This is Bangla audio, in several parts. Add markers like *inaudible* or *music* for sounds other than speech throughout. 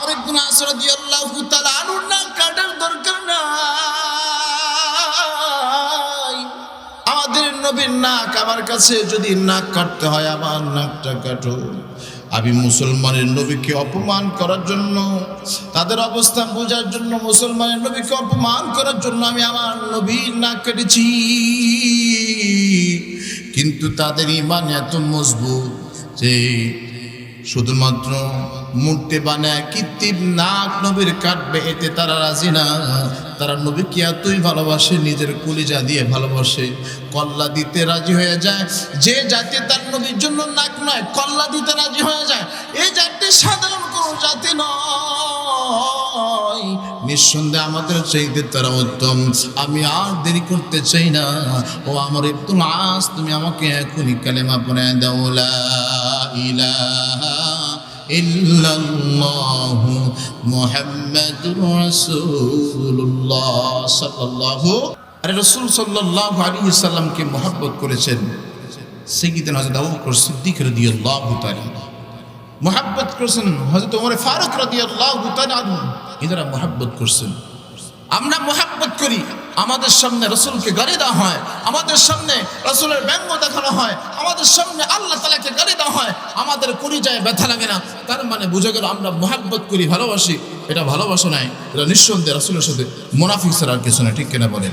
আমার একদিন আসরা দিয়ে আল্লাহ আনুর না কাটার দরকার নাই। আমাদের নবীর নাক আমার কাছে যদি নাক কাটতে হয়, আমার নাকটা কাটো। আমি মুসলমানের নবীকে অপমান করার জন্য, তাদের অবস্থা বোঝার জন্য, মুসলমানের নবীকে অপমান করার জন্য আমি আমার নবীর নাক কেটেছি। কিন্তু তাদের ইমান এত মজবুত যে শুধুমাত্র মূর্তি বানায় কৃত্রিম নাক নবীর কাটবে এতে তারা রাজি না। তারা নবী নবীকে এতই ভালোবাসে, নিজের কলিজা দিয়ে ভালোবাসে। কল্লা দিতে রাজি হয়ে যায়। যে জাতি তার নবীর জন্য নাক নয়, কল্লা দিতে রাজি হয়ে যায়। এই জাতি সাধারণ কোনো জাতি নয়। নিঃসন্দেহে আমাদের চাইতে তারা উত্তম। আমি আর দেরি করতে চাই না। ও আমার একটু আজ তুমি আমাকে এখনই কালেমা পড়ে দাও, লা ইলাহা ইল্লাল্লাহ মুহাম্মাদুর রাসূলুল্লাহ সাল্লাল্লাহু আরে রাসূল সাল্লাল্লাহু আলাইহি সাল্লামকে মহব্বত করেছেন। সাইয়্যিদনা হযরত আবু বকর সিদ্দিক রাদিয়াল্লাহু তাআলা মহাব্বত করছেন হজরত ওমর ফারুক রাদিয়াল্লাহু তাআলা এনারা মহাব্বত করছেন। আমরা মহাব্বত করি। আমাদের সামনে রসুলকে গাড়ি দেওয়া হয়, আমাদের সামনে রসুলের ব্যঙ্গ দেখানো হয়, আমাদের সামনে আল্লাহ তালাকে গাড়ি দেওয়া হয়, আমাদের পরিচয়ে ব্যথা লাগে না। তার মানে বুঝে গেল আমরা মহাব্বত করি, ভালোবাসি। এটা ভালোবাসা নাই, এটা নিঃসন্দেহে রসুলের সাথে মোনাফিক ছাড়া আর কিছু না ঠিক কিনা বলেন?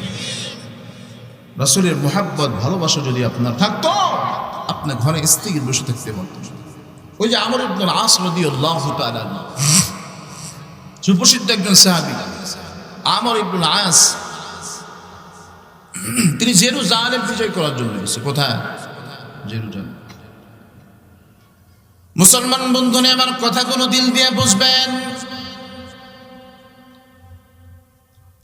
রসুলের মোহাব্বত, ভালোবাসা যদি আপনার থাকতো আপনার ঘরে স্থির বসে থাকতে পারতেন। ওই যে আমর ইবনুল আস তাআলা সুপ্রসিদ্ধ একজন সাহাবী। আমর ইবনুল আস *clears throat* তিনি জেরুজালেম বিজয় করার জন্য গেছে কোথায়? জেরুজালেম। মুসলমান বন্ধুনে আমার কথাগুলো দিল দিয়ে বুঝবেন।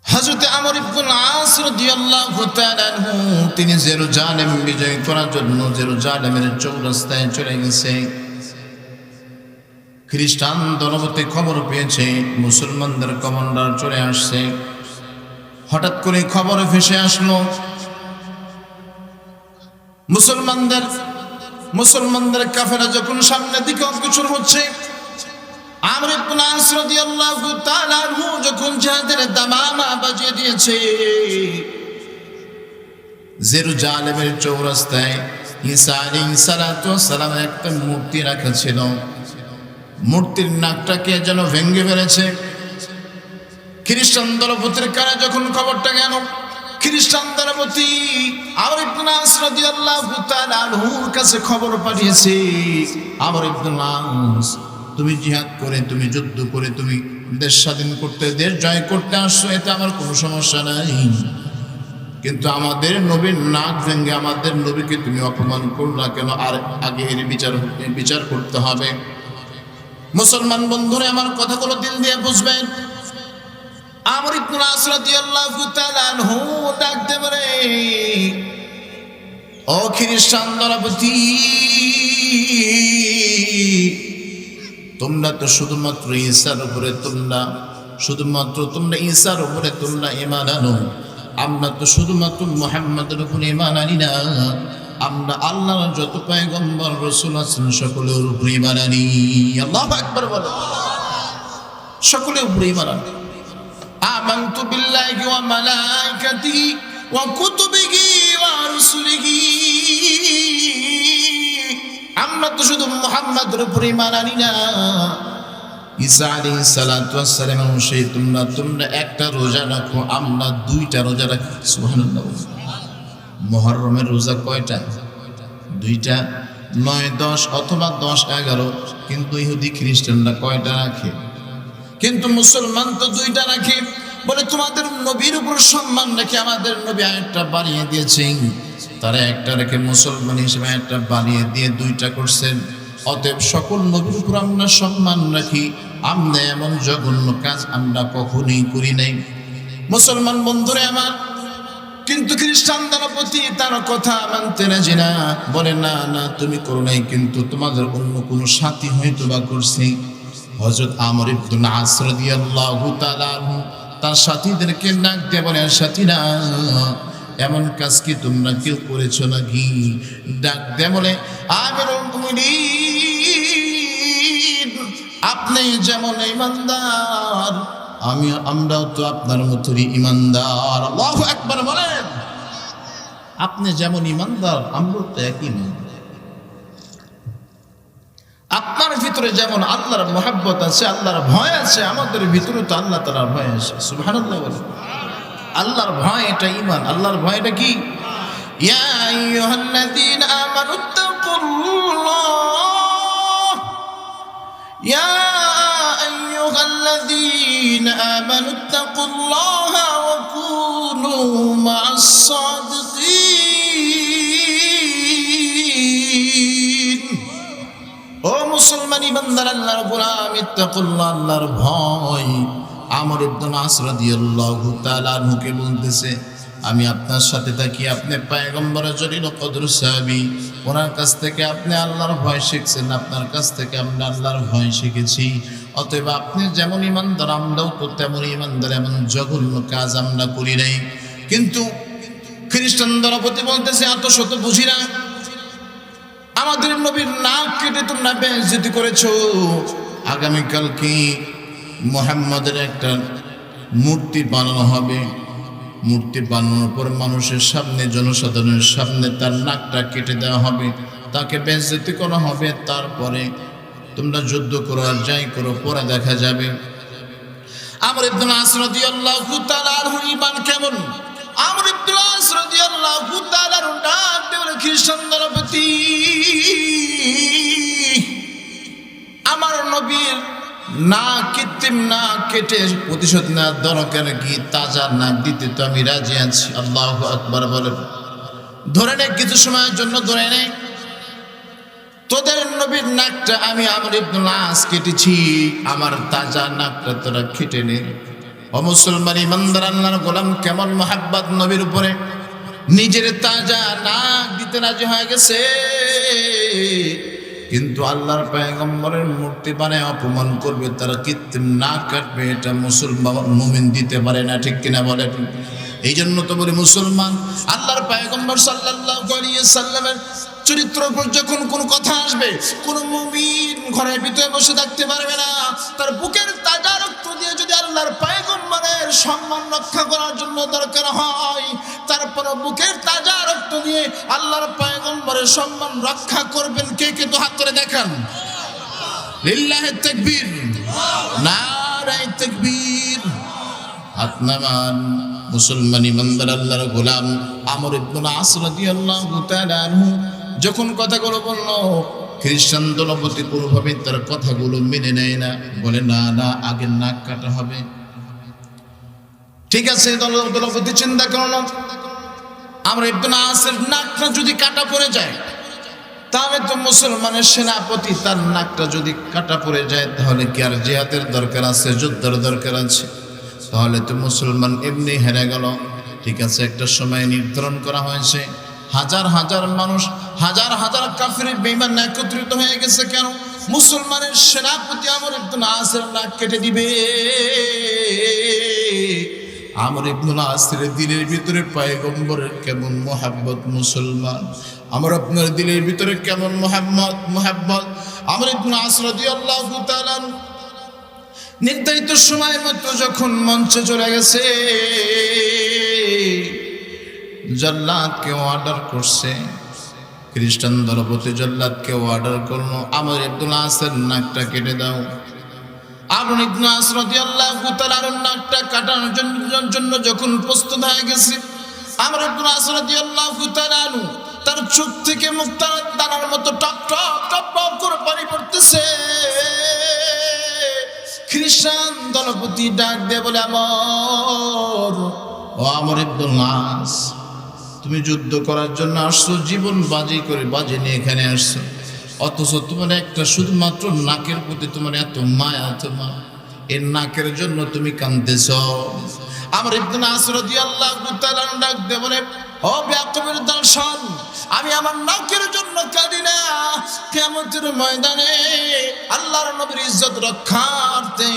হযরত আমর ইবনুল আস রাদিয়াল্লাহু তাআলা তিনি জেরুজালেম বিজয় করার জন্য জেরুজালেমের চৌরাস্তায় চলে গেছে। খ্রিস্টান দলবতে খবর পেয়েছে, মুসলমানদের কমান্ডার চলে আসছে। হঠাৎ করে খবরে ভেসে আসলো, মুসলমানদের মুসলমানদের কাফেরা যখন সামনের দিকে অগ্রসর হচ্ছে যখন জিহাদের দামামা বাজিয়ে দিয়েছে চৌরাস্তায় একটা মূর্তি মূর্তির যেন ভেঙ্গে ফেলেছে। খ্রিস্টান দলপতির কারা যখন খবরটা গেল খ্রিস্টান দলপতি আমার ইবনুল আস রাদিয়াল্লাহু তাআলা আনহুর কাছে খবর পাঠিয়েছে, আমার ইবনুল আস, তুমি জিহাদ করে, তুমি যুদ্ধ করে, তুমি দেশ স্বাধীন করতে, দেশ জয় করতে আসছো, এতে আমার কোনো সমস্যা নাই। কিন্তু আমাদের নবীর নাক ভেঙ্গে আমাদের নবীকে তুমি অপমান করলা কেন? আর আগে এর বিচার বিচার করতে হবে। মুসলমান বন্ধুরা, আমার কথাগুলো দিল দিয়ে বুঝবেন। আমর ইবনুল আস রাদিয়াল্লাহু তাআলা ডাকতে পারে ও খ্রিস্টান দলপতি, তোমরা তো শুধুমাত্র ঈসার উপরে তোমরা, শুধুমাত্র তোমরা ঈসার উপরে তোমরা ঈমান আনো। আমরা তো শুধুমাত্র মুহাম্মাদের উপরে ঈমান আনি না। আমরা আল্লাহর যত পায় পয়গম্বর, রসুল আছেন, সকলের উপরে ঈমান আনি। আল্লাহু আকবার বলো। সকলের উপরে ঈমান আনি। آمنت بالله وملائكته وكتبه ورسله আমরা তো শুধু মোহাম্মদের উপরে ইমান আনি না ঈসা আলাইহিস সালাতু ওয়াস সালাম সেই তোমরা তোমরা একটা রোজা রাখো আমরা দুইটা রোজা রাখি সুবহানাল্লাহ মুহররমের রোজা কয়টা দুইটা নয় দশ অথবা দশ এগারো কিন্তু ইহুদি খ্রিস্টানরা কয়টা রাখে কিন্তু মুসলমান তো দুইটা রাখে বলে, তোমাদের নবীর উপর সম্মান রেখে আমাদের নবী একটা বানিয়ে দিয়েছেন? তারা একটা রেখে মুসলমান হিসেবে একটা বানিয়ে দিয়ে দুইটা করছেন। অতএব সকল নবীর উপর আমরা সম্মান রাখি। আমরা এমন জঘন্য কাজ আমরা কখনোই করি নাই। মুসলমান বন্ধুরে আমার, কিন্তু খ্রিস্টানদের প্রতি তার কথা মানতে রাজি না। বলে, না না, তুমি করো নাই, কিন্তু তোমাদের অন্য কোনো সাথী হয়তো বা করছে। হজরত আমর ইবনুল আস রাদিয়াল্লাহু তাআলা তার সাথীদেরকে নাক দিয়ে বলেন সাথীরা, এমন কাজ কি তোমরা কেউ করেছ নাকি? ডাক দে বলে আপনি যেমন ইমানদার, আমি, আমরাও তো আপনার মতোই ইমানদার। একবার বলেন। আপনি যেমন ইমানদার, আমরাও তো একই ইমানদার আপনার ভিতরে যেমন আল্লাহর মহাব্বত আছে, আল্লাহর ভয় আছে, আমাদের ভিতরে তো আল্লাহ তালার ভয় আছে। বলেন। আল্লাহর ভয় এটা ইমান আল্লাহর ভয় এটা কি? আইয়ুহাল্লাযীনা আমানু তাকুল্লাহ আইয়ুহাল্লাযীনা ওয়া কুনু মা'আস ও মুসলমান ইমানদার আল্লাহর গোলাম ইত্তাকুল্লাহ আল্লাহর ভয়। আমর ইবনে আস রাদিয়াল্লাহু তাআলা আনহুকে বলতেছে, আমি আপনার সাথে থাকি, আপনি পায়গম্বরের জলিল কদর সাহাবী। ওনার কাছ থেকে আপনি আল্লাহর ভয় শিখছেন, আপনার কাছ থেকে আমরা আল্লাহর ভয় শিখেছি। অতএব আপনি যেমন ইমানদার, আমরাও তো তেমন ইমানদার, এমন জঘন্য কাজ আমরা করি নাই। কিন্তু খ্রিস্টান দলপতি বলতেছে, এত শত বুঝি না। আমাদের নবীর নাক কেটে তোমরা বেঞ্জিতি করেছ। আগামীকাল কি মোহাম্মদের একটা মূর্তি বানানো হবে। মূর্তি বানানোর পর মানুষের সামনে, জনসাধারণের সামনে তার নাকটা কেটে দেওয়া হবে। তাকে বেঞ্জিতি করা হবে। তারপরে তোমরা যুদ্ধ করো আর যাই করো, পরে দেখা যাবে। আমর ইবনুল আস রাদিয়াল্লাহু তাআলা আনহু ঈমান কেমন? আমর ইবনুল আস রাদিয়াল্লাহু তাআলা আনহু ডাক খ্রিস্টান না কৃত্রিম, না কেটে প্রতিশোধ, না দরকার কি, তাজা না দিতে তো আমি রাজি আছি। আল্লাহ আকবার বলেন। ধরে নে কিছু সময়ের জন্য ধরে নে। তোদের নবীর নাকটা আমি আমার ইবনুল কেটেছি, আমার তাজা নাকটা তোরা কেটে নে। ও মুসলমান ইমানদার, আল্লাহর গোলাম, কেমন মহাব্বত নবীর উপরে। নিজের তাজা নাক দিতে রাজি হয়ে গেছে। কিন্তু আল্লাহর পয়গম্বরের মূর্তি বানায় অপমান করবে, তারা কৃত্রিম না কাটবে, এটা মুসলমান মুমিন দিতে পারে না, ঠিক কিনা বলে এই জন্য তো বলি মুসলমান, আল্লাহর পয়গম্বর আলাইহি সাল্লামের চরিত্র উপর যখন কোনো কথা আসবে, কোন মুমিন ঘরের ভিতরে বসে থাকতে পারবে না। তার বুকের তাজা রক্ত দিয়ে যদি আল্লাহর পয়গম্বরের সম্মান রক্ষা করার জন্য দরকার হয় তারপর বুকের তাজা রক্ত দিয়ে আল্লাহর পয়গম্বরের সম্মান রক্ষা করবেন কে কে? তো হাত করে দেখান। লিল্লাহে তাকবীর। নারায়ে তাকবীর। হাত নামান। মুসলমান আল্লাহর গোলাম আমর ইবনুল আস রাদিয়াল্লাহু তাআলা আনহু যখন কথাগুলো বলল, খ্রিস্টান দলপতি কোনোভাবে তার কথাগুলো মেনে নেয় না। বলে, না না, আগে নাক কাটা হবে। ঠিক আছে দল দলপতি চিন্তা করল আমরা ইবনুল আসের নাকটা যদি কাটা পড়ে যায়, তাহলে তো মুসলমানের সেনাপতি তার নাকটা যদি কাটা পড়ে যায়, তাহলে কি আর জিহাদের দরকার আছে, যুদ্ধের দরকার আছে? তাহলে তো মুসলমান এমনি হেরে গেল। ঠিক আছে, একটা সময় নির্ধারণ করা হয়েছে। হাজার হাজার মানুষ, হাজার হাজার কাফির বেমান একত্রিত হয়ে গেছে কেন? মুসলমানের সেনাপতি আমার একটু নাসের নাক কেটে দিবে। আমার ইবনুল আসির দিলের ভিতরে পায়গম্বরের কেমন মোহাব্বত মুসলমান? আমার আপনার দিলের ভিতরে কেমন মোহাম্মদ মোহাব্বত? আমার ইবনুল আসরদি আল্লাহ নির্ধারিত সময় মতো যখন মঞ্চে চলে গেছে, জল্লাদকে অর্ডার করছে। খ্রিস্টান দলপতি জল্লাদকে অর্ডার করল, আমার ইবনুল আসের নাকটা কেটে দাও। কাটানোর জন্য যখন প্রস্তুত হয়ে গেছে তার চোখ থেকে মুক্তা দানার মতো টপ টপ টপ টপ করে পড়তেছে। খ্রিস্টান দলপতি ডাক দিয়ে বলে, আমর, ও আমর তুমি যুদ্ধ করার জন্য আসছো, জীবন বাজি করে বাজি নিয়ে এখানে আসছো। অথচ তোমার একটা শুধুমাত্র নাকের প্রতি তোমার এত মায়া, তোমার এর নাকের জন্য তুমি কান্দেছ। আমার ইবনে আসরদি আল্লাহ ডাক দে বলে, ও দর্শন, আমি আমার নাকের জন্য কাঁদি না। কেমতের ময়দানে আল্লাহর নবীর ইজ্জত রক্ষার্থে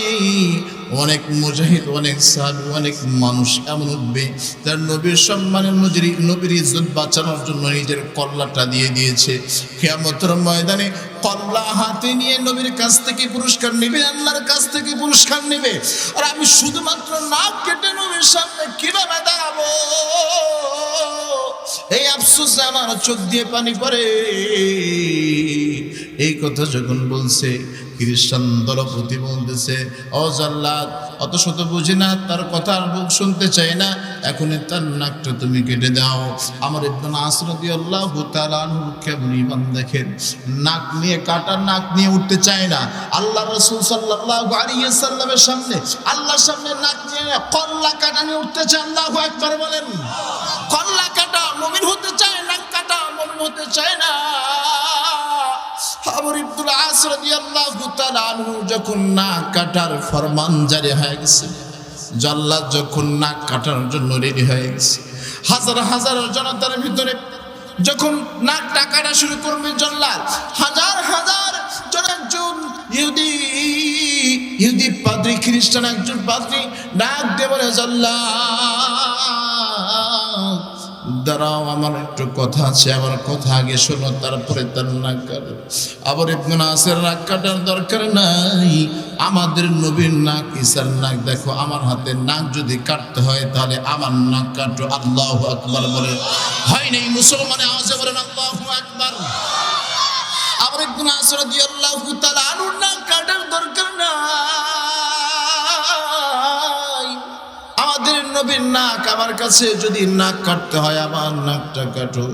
অনেক মুজাহিদ, অনেক সাহাবি, অনেক মানুষ এমন উঠবে তার নবীর সম্মানের নজির নবীর ইজ্জত বাঁচানোর জন্য নিজের কল্লাটা দিয়ে দিয়েছে। কেয়ামতের ময়দানে কল্লা হাতে নিয়ে নবীর কাছ থেকে পুরস্কার নেবে, আল্লাহর কাছ থেকে পুরস্কার নেবে। আর আমি শুধুমাত্র নাক কেটে নবীর সামনে কীভাবে দাঁড়াবো? এই আফসোস আমার চোখ দিয়ে পানি পড়ে। এই কথা যখন বলছে, খ্রিস্টান দলপতি বলতেছে, ও জাল্লাদ অত শত বুঝি না, তার কথা আর বুক শুনতে চাই না। এখনই তার নাকটা তুমি কেটে দাও। আমার একজন আসরদি আল্লাহ কেমন ইমান দেখেন। নাক নিয়ে কাটা নাক নিয়ে উঠতে চায় না। আল্লাহ রসুল সাল্লাহ আলিয়া সামনে আল্লাহর সামনে নাক নিয়ে কল্লা কাটা নিয়ে উঠতে চায়, আল্লাহ একবার বলেন। কল্লা কাটা মমিন হতে চায় নাক কাটা মমিন হতে চায় না। যখন নাক কাটার হয়ে গেছে যখন নাক কাটার জন্য রেডি হয়ে গেছে, হাজার হাজার জনতার ভিতরে যখন নাক টাকাটা শুরু করবে জল্লাদ, হাজার হাজার জন একজন ইহুদি ইহুদি পাদ্রি, খ্রিস্টান একজন পাদ্রি ডাক দেবরে জল্লাল দাঁড়াও, আমার একটু কথা আছে, আমার কথা আগে শোনো, তারপরে তার নাক কাটো। আবার ইবনে নাসের নাক কাটার দরকার নাই। আমাদের নবীর নাক ইসার নাক, দেখো, আমার হাতে নাক যদি কাটতে হয়, তাহলে আমার নাক কাটো, আল্লাহ আকবার বলে। হয় নাই, মুসলমানে আওয়াজে বলেন আল্লাহ আকবার। আবার ইবনে নাসর রাদিয়াল্লাহু তাআলা আনুর নাক কাটার নবীর নাক, আমার কাছে যদি নাক কাটতে হয়, আমার নাকটা কাটো।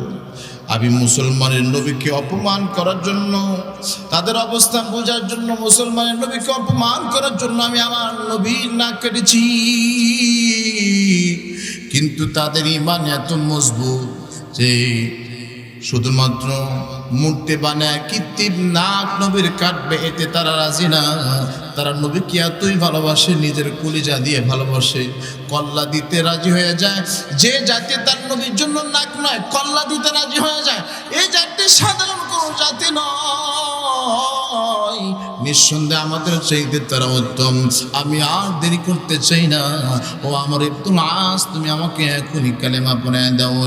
আমি মুসলমানের নবীকে অপমান করার জন্য, তাদের অবস্থা বোঝার জন্য, মুসলমানের নবীকে অপমান করার জন্য আমি আমার নবীর নাক কেটেছি। কিন্তু তাদের ইমান এত মজবুত যে শুধুমাত্র মূর্তি বানায় কৃত্রিম নাক নবীর কাটবে এতে তারা রাজি না? তারা নবী নবীকে এতই ভালোবাসে, নিজের কলিজা দিয়ে ভালোবাসে। কল্লা দিতে রাজি হয়ে যায়। যে জাতি তার নবীর জন্য নাক নয়, কল্লা দিতে রাজি হয়ে যায়। এই জাতি সাধারণ কোনো জাতি নয়। নিঃসন্দেহে আমাদের চাইতে তারা উত্তম। আমি আর দেরি করতে চাই না। ও আমার একটু আজ তুমি আমাকে এখনই কালেমা পড়ে দাও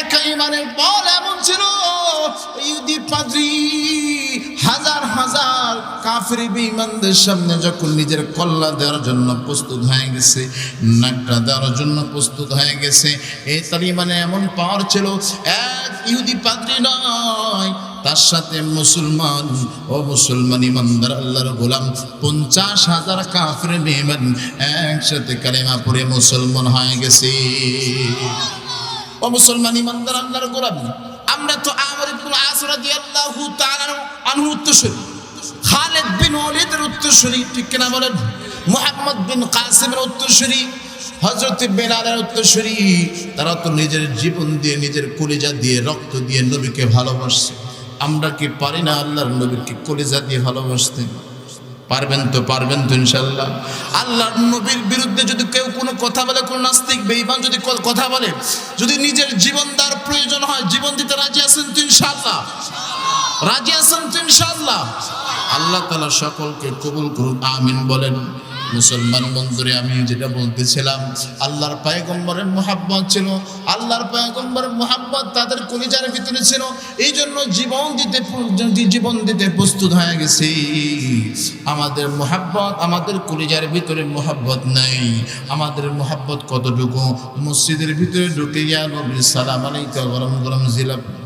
একা ইমানের বল এমন ছিল পাদ্রী হাজার হাজার সামনে যখন নিজের কল্লা দেওয়ার জন্য প্রস্তুত হয়ে গেছে, নাকটা দেওয়ার জন্য প্রস্তুত হয়ে গেছে তার ইমানে এমন পাওয়ার ছিল, এক ইহুদি পাদ্রী নয়, তার সাথে মুসলমান, ও মুসলমান ইমানদার আল্লাহর গোলাম, পঞ্চাশ হাজার কাফের বেঈমান একসাথে কালেমা মুসলমান হয়ে গেছে। ও মুসলমান ইমানদার, আল্লাহর গোলাম। আমরা তো আমর ইবনুল আস রাদিয়াল্লাহু তাআলা আনহু উত্তরসূরি। খালিদ বিন ওয়ালিদের উত্তরসূরি, ঠিক কিনা বলেন? মুহাম্মদ বিন কাসিমের উত্তরসূরি হজরত বেলালের উত্তরসূরি। তারা তো নিজের জীবন দিয়ে, নিজের কলিজা দিয়ে, রক্ত দিয়ে নবীকে ভালোবাসছে। আমরা কি পারি না আল্লাহর নবীকে কলিজা দিয়ে ভালোবাসতে? পারবেন তো পারবেন তো ইনশাল্লাহ। আল্লাহ নবীর বিরুদ্ধে যদি কেউ কোনো কথা বলে, কোনো নাস্তিক, বেঈমান যদি কথা বলে, যদি নিজের জীবন দেওয়ার প্রয়োজন হয়, জীবন দিতে রাজি আছেন তো ইনশাল্লাহ? রাজি আছেন তো ইনশাল্লাহ? আল্লাহ তালা সকলকে কবুল করুন আমিন বলেন। মুসলমান বন্ধুরে, আমি যেটা বলতেছিলাম, আল্লাহর পায়গম্বরের মোহাব্বত ছিল। আল্লাহর পায়গম্বরের মোহাব্বত তাদের কলিজার ভিতরে ছিল। এই জন্য জীবন দিতে জীবন দিতে প্রস্তুত হয়ে গেছে। আমাদের মোহাব্বত, আমাদের কলিজার ভিতরে মোহাব্বত নাই। আমাদের মোহাব্বত কতটুকু? মসজিদের ভিতরে ঢুকে গিয়া নবী সালাম আলাইকা গরম গরম জিলাপি